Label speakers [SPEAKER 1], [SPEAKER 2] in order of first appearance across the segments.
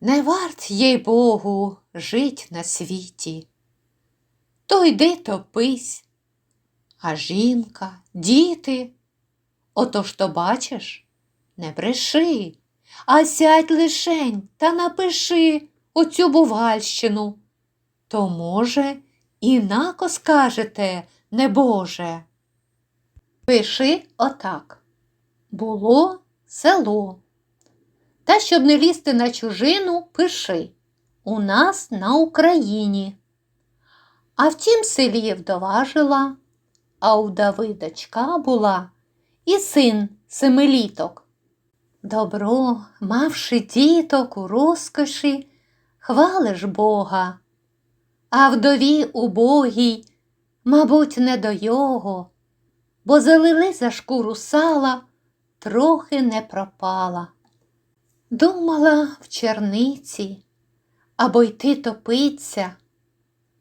[SPEAKER 1] Не варт, їй Богу, жить на світі. То йди топись, а жінка, діти. Отож то бачиш, не бреши, а сядь лишень та напиши оцю бувальщину. То, може, інако скажете, небоже. Пиши отак. Було село. Та щоб не лізти на чужину, пиши у нас на Україні. А в тім селі вдова жила, а у вдови дочка була і син семиліток. Добро, мавши діток у розкоші, хвалиш Бога, а вдові убогій, мабуть, не до його, бо залили за шкуру сала, трохи не пропала. Думала в черниці або йти топиться,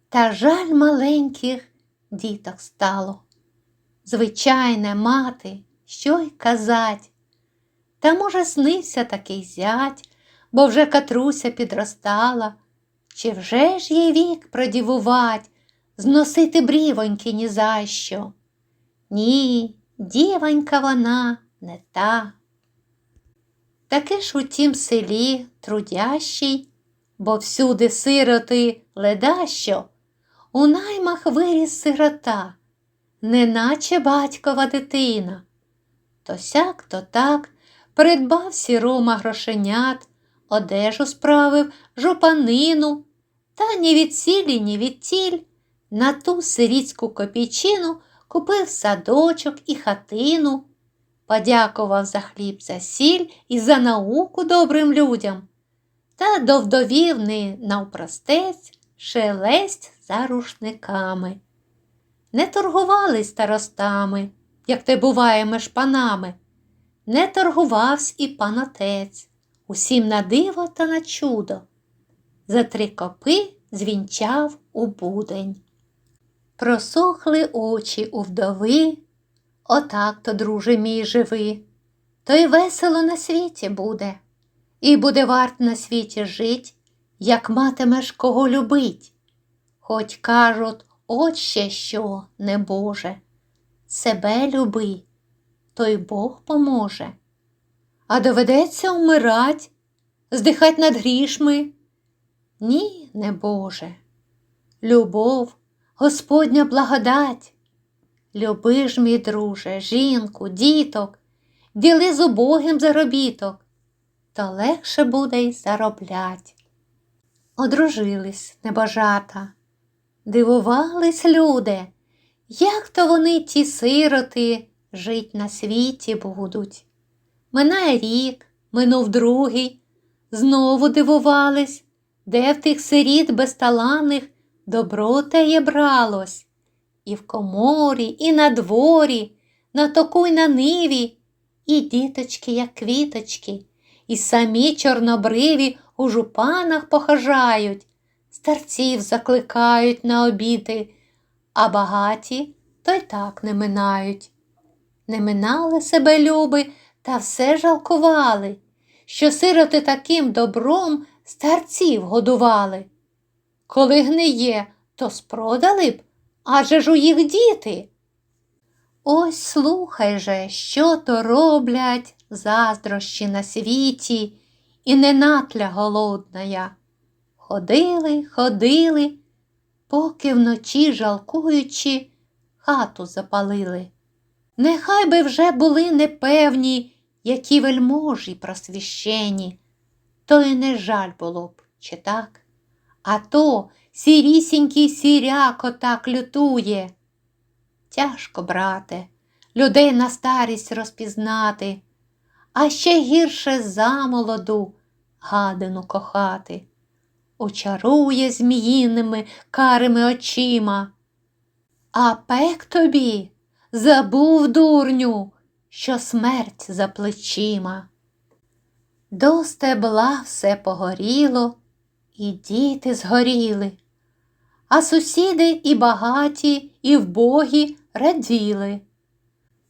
[SPEAKER 1] та жаль маленьких діток стало. Звичайне мати, що й казать. Та, може, снився такий зять, бо вже катруся підростала, чи вже ж їй вік продівувать, зносити брівоньки ні за що? Ні, дівонька вона не та. Таки ж у тім селі трудящий, бо всюди сироти ледащо, у наймах виріс сирота, неначе батькова дитина. То сяк, то так придбав сірома грошенят, одежу справив, жупанину, та ні від сілі, ні від тіль на ту сирітську копійчину купив садочок і хатину, подякував за хліб за сіль і за науку добрим людям, та до вдовівни навпростець шелесть за рушниками. Не торгували старостами, як те буває меж панами, не торгувавсь і пан отець, усім на диво та на чудо. За три копи звінчав у будень. Просохли очі у вдови, отак то, друже мій живи, то й весело на світі буде, і буде варт на світі жить, як матимеш кого любить. Хоч кажуть, от ще що, не Боже, себе люби, то й Бог поможе. А доведеться вмирать, здихать над грішми. Ні, не Боже. Любов, Господня благодать. Люби ж, мій друже, жінку, діток, діли з убогим заробіток, то легше буде й зароблять. Одружились небожата, дивувались люди, як то вони ті сироти жить на світі будуть. Минає рік, минув другий, знову дивувались, де в тих сиріт безталанних добро теє бралось, і в коморі, і на дворі, на току й на ниві, і діточки, як квіточки, і самі чорнобриві у жупанах похажають, старців закликають на обіди, а багаті то й так не минають. Не минали себе люби та все жалкували, що сироти таким добром старців годували. Коли гниє, то спродали б, адже ж у їх діти. Ось слухай же, що то роблять заздрощі на світі і ненатля голодная. Ходили, ходили, поки вночі, жалкуючи, хату запалили. Нехай би вже були непевні, які вельможі просвіщені, то й не жаль було б, чи так? А то сірісінький сіряк отак лютує. Тяжко, брате, людей на старість розпізнати, а ще гірше замолоду гадину кохати. Очарує зміїними карими очима. А пек тобі забув, дурню, що смерть за плечима. До стебла все погоріло, і діти згоріли, а сусіди і багаті, і вбогі раділи.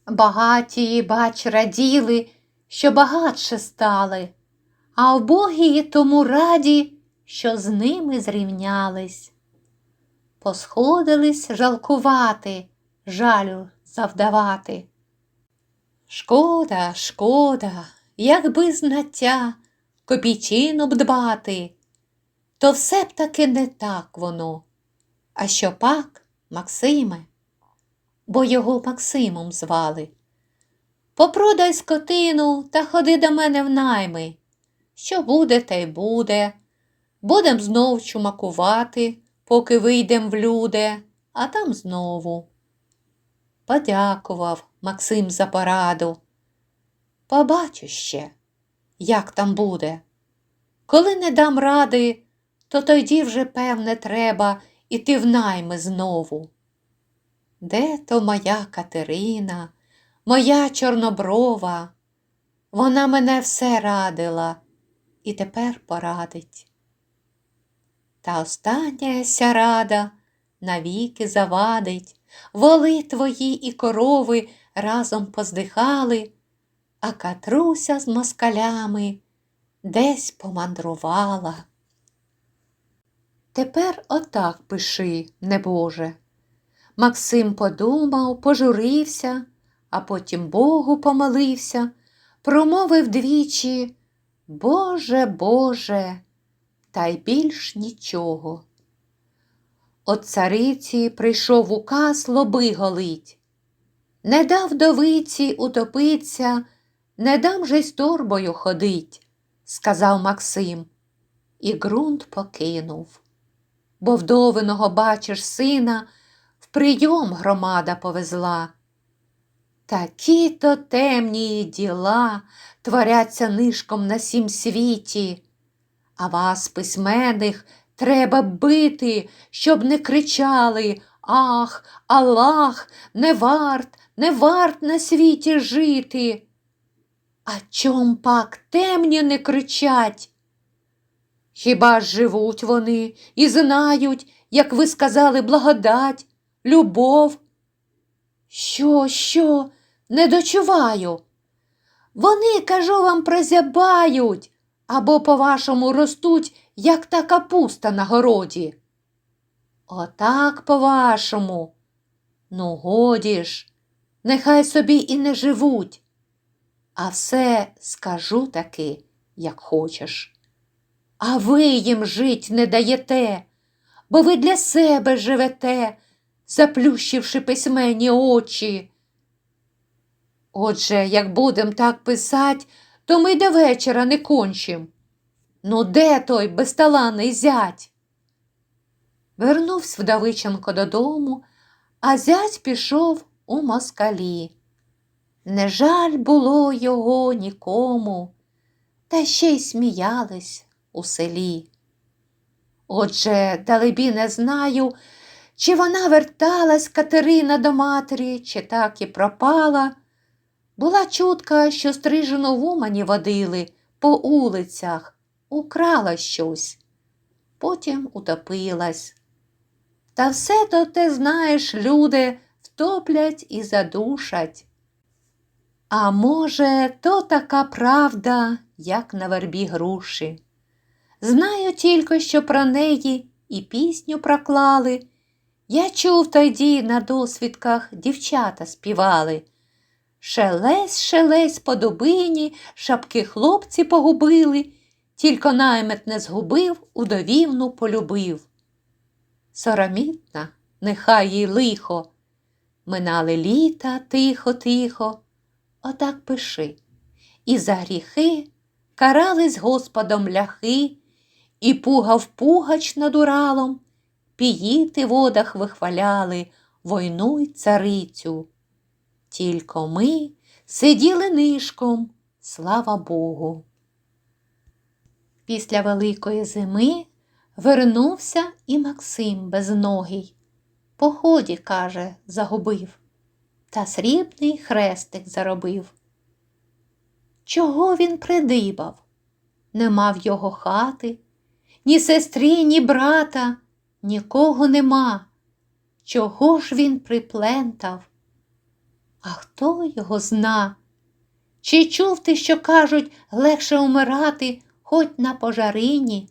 [SPEAKER 1] Багаті, бач, раділи, що багатше стали, а вбогі тому раді, що з ними зрівнялись. Посходились жалкувати, жалю завдавати. Шкода, шкода, якби знаття копійчину б дбати, то все б таки не так воно. А що пак, Максиме, бо його Максимом звали. Попродай скотину та ходи до мене в найми. Що буде, те й буде. Будем знов чумакувати, поки вийдем в люди, а там знову. Подякував Максим за пораду. Побачу ще, як там буде. Коли не дам ради, то тоді вже, певне, треба іти в найми знову. Де то моя Катерина, моя чорноброва? Вона мене все радила і тепер порадить. Та остання ся рада навіки завадить, воли твої і корови разом поздихали, а Катруся з москалями десь помандрувала. Тепер отак пиши, небоже. Максим подумав, пожурився, а потім Богу помолився, промовив двічі Боже, Боже, та й більш нічого. От цариці прийшов указ лоби голить. Не дав довиці утопиться, не дам же й торбою ходить, сказав Максим, і ґрунт покинув. Бо вдовиного, бачиш, сина, в прийом громада повезла. Такі то темні діла творяться нишком на сім світі, а вас, письменних, треба бити, щоб не кричали Ах, Аллах, не варт, не варт на світі жити. А чом пак темні не кричать? Хіба ж живуть вони і знають, як ви сказали, благодать, любов? Що, що, не дочуваю? Вони, кажу вам, прозябають або, по-вашому, ростуть, як та капуста на городі. Отак, по-вашому. Ну, годі ж, нехай собі і не живуть. А все скажу таки, як хочеш. А ви їм жить не даєте, бо ви для себе живете, заплющивши письменні очі. Отже, як будем так писать, то ми до вечора не кончим. Ну, де той безталаний зять? Вернувся вдовиченко додому, а зять пішов у москалі. Не жаль було його нікому, та ще й сміялись у селі. Отже, далебі не знаю, чи вона верталась Катерина до матері, чи так і пропала. Була чутка, що стрижену в Умані водили по улицях, украла щось, потім утопилась. Та все то ти знаєш, люди втоплять і задушать. А може, то така правда, як на вербі груші. Знаю тільки, що про неї і пісню проклали. Я чув тоді на досвідках дівчата співали. Шелесь, шелесь по дубині, шапки хлопці погубили, тільки наймет не згубив, удовівну полюбив. Соромітна, нехай їй лихо, минали літа тихо, тихо, отак пиши. І за гріхи карались Господом ляхи, і пугав пугач над Уралом, піїти водах вихваляли войну й царицю. Тільки ми сиділи нишком, слава Богу. Після великої зими вернувся і Максим безногий. Поході, каже, загубив, та срібний хрестик заробив. Чого він придибав? Не мав його хати, ні сестри, ні брата, нікого нема. Чого ж він приплентав? А хто його зна? Чи чув ти, що кажуть, легше умирати, хоть на пожарині,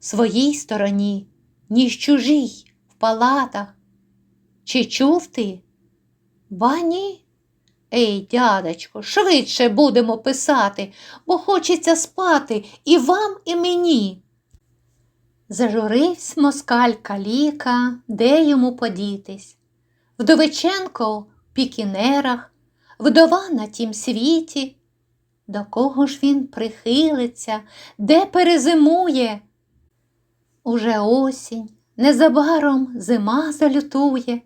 [SPEAKER 1] своїй стороні, ніж чужій в палатах. Чи чув ти? Ба ні. Ей, дядечко, швидше будемо писати, бо хочеться спати і вам, і мені. Зажуривсь москаль каліка, де йому подітись. Вдовиченко в пікінерах, вдова на тім світі. До кого ж він прихилиться, де перезимує? Уже осінь, незабаром зима залютує,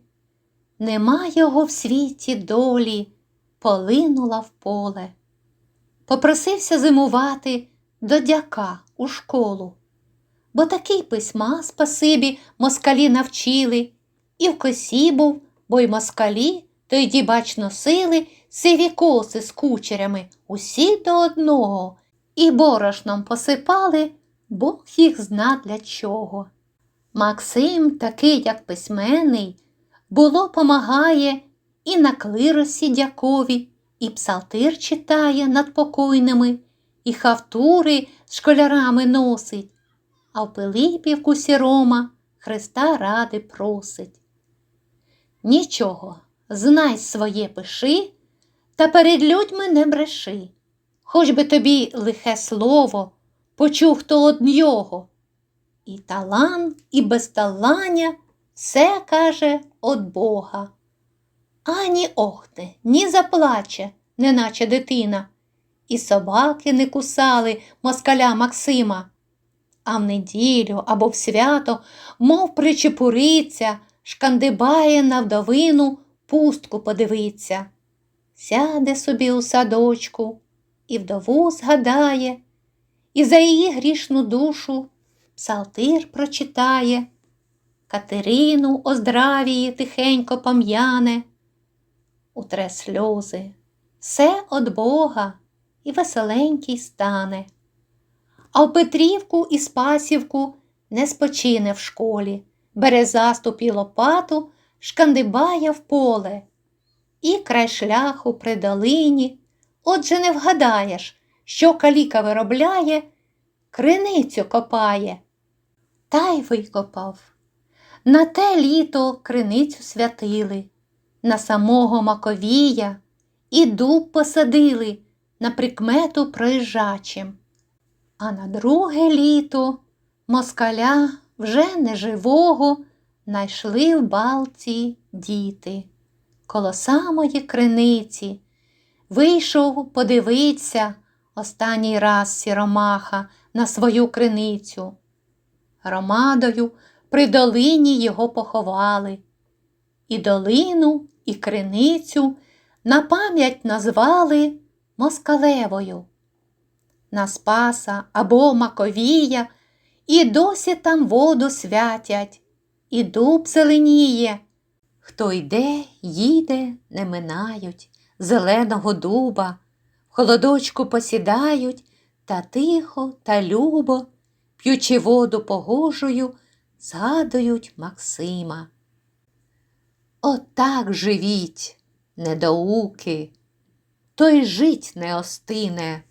[SPEAKER 1] нема його в світі долі, полинула в поле. Попросився зимувати до дяка у школу, бо такий письма, спасибі, москалі навчили, і в косі був, бо й москалі тоді, бач, носили сиві коси з кучерями, усі до одного, і борошном посипали, Бог їх зна для чого. Максим, такий, як письменний, було помагає і на клиросі дякові, і псалтир читає над покойними, і хавтури з школярами носить, а в Пилипівку сірома Христа ради просить. Нічого, знай своє пиши, та перед людьми не бреши. Хоч би тобі лихе слово почув хто од нього. І талан, і безталання все каже од Бога. Ані охне, ні заплаче, неначе дитина, і собаки не кусали москаля Максима. А в неділю або в свято, мов причепуриться, шкандибає на вдовину пустку подивиться. Сяде собі у садочку і вдову згадає, і за її грішну душу псалтир прочитає, Катерину оздравіє тихенько пам'яне, утре сльози, все од Бога і веселенький стане. А в Петрівку і Спасівку не спочине в школі, бере заступ і лопату, шкандибає в поле. І край шляху при долині, отже не вгадаєш, що каліка виробляє, криницю копає. Та й викопав. На те літо криницю святили, на самого Маковія і дуб посадили на прикмету проїжджачим. А на друге літо москаля вже неживого найшли в балці діти. Коло самої криниці вийшов подивиться останній раз сіромаха на свою криницю. Громадою при долині його поховали, і долину, і криницю на пам'ять назвали Москалевою. На Спаса або Маковія і досі там воду святять, і дуб зеленіє. Хто йде, їде, не минають зеленого дуба, в холодочку посідають та тихо та любо, п'ючи воду погожою, згадують Максима. Отак живіть, недоуки, той жить не остине.